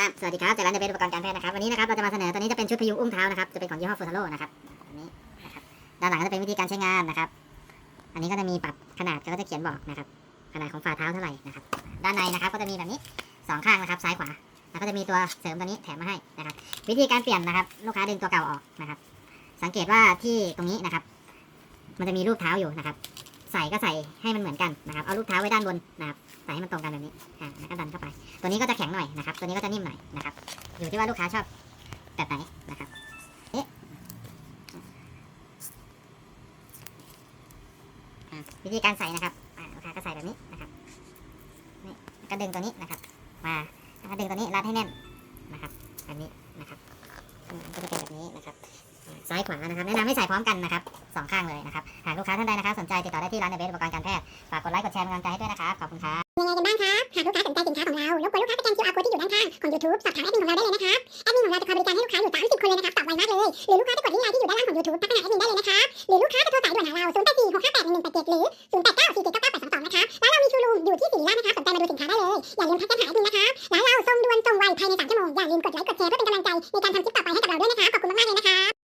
ครับสวัสดีครับจากร้านเดเบสอุปกรณ์การแพทย์นะครับวันนี้นะครับเราจะมาเสนอตัวนี้จะเป็นชุดพยุงอุ้งเท้านะครับจะเป็นของยี่ห้อฟูทาโร่นะครับอันนี้นะครับด้านหลังก็จะเป็นวิธีการใช้งานนะครับ อันนี้ก็จะมีปรับขนาดก็จะเขียนบอกนะครับขนาดของฝ่าเท้าเท่าไหร่นะครับด้านในนะครับก็จะมีแบบนี้สองข้างนะครับซ้ายขวาแล้วก็จะมีตัวเสริมตัวนี้แถมมาให้นะครับ วิธีการเปลี่ยนนะครับ ลูกค้าดึงตัวเก่าออกนะครับ สังเกตว่าที่ตรงนี้นะครับ มันจะมีรูปเท้าอยู่นะครับ ใส่ก็ใส่ให้มันเหมือนกันนะครับ เอารูปเท้าไว้ด้านบนนะครับ ใส่ให้มันตรงกันแบบนี้อ่าแล้วก็ดันเข้าไป ตัวนี้ก็จะแข็งหน่อยนะครับ ตัวนี้ก็จะนิ่มหน่อยนะครับ อยู่ที่ว่าลูกค้าชอบแบบไหนนะครับนี่อ่าวิธีการใส่นะครับลูกค้าก็ใส่แบบนี้นะครับนี่ก็ดึงตัวนี้นะครับ มาแล้วก็ดึงตัวนี้รัดให้แน่นนะครับแบบนี้นะครับก็จะเป็นแบบนี้นะครับ ซ้ายขวานะครับ แนะนำให้ใส่พร้อมกันนะครับสองข้างเลยนะครับ หากลูกค้าท่านใด ใจติดต่อได้ที่ร้านเดเบสอุปกรณ์การแพทย์ ฝากกดไลค์กดแชร์เป็นกำลังใจให้ด้วยนะครับ ขอบคุณครับยังไงกันบ้างครับหากลูกค้าสนใจสินค้าของเรารบกวนลูกค้าสแกน QR code ที่อยู่ด้านข้างของ YouTube สอบถามแอดมินของเราได้เลยนะครับ แอดมินของเราจะคอยบริการให้ลูกค้าอยู่30คนเลยนะครับตอบไวมากเลย หรือลูกค้าจะกดลิงก์ไลน์ที่อยู่ด้านล่างของ YouTube ทักไปหาแอดมินได้เลยนะครับ หรือลูกค้าจะโทรสายด่วนหาเรา0 8 4 6 5 8 1 1 8 7หรือ0 8 9 4 7 9 9 8 2 2นะครับร้านเรามีชูรูมอยู่ที่สิริราชนะครับสนใจมาดูสินค้าได้เลย อย่าลืมทักกันหาแอดมินนะครับร้านเราส่งด่วนส่งไวภายใน3ชั่วโมงอย่าลืมกดไลค์กดแชร์เพื่อเป็นกำลังใจในการทำคลิปต่อ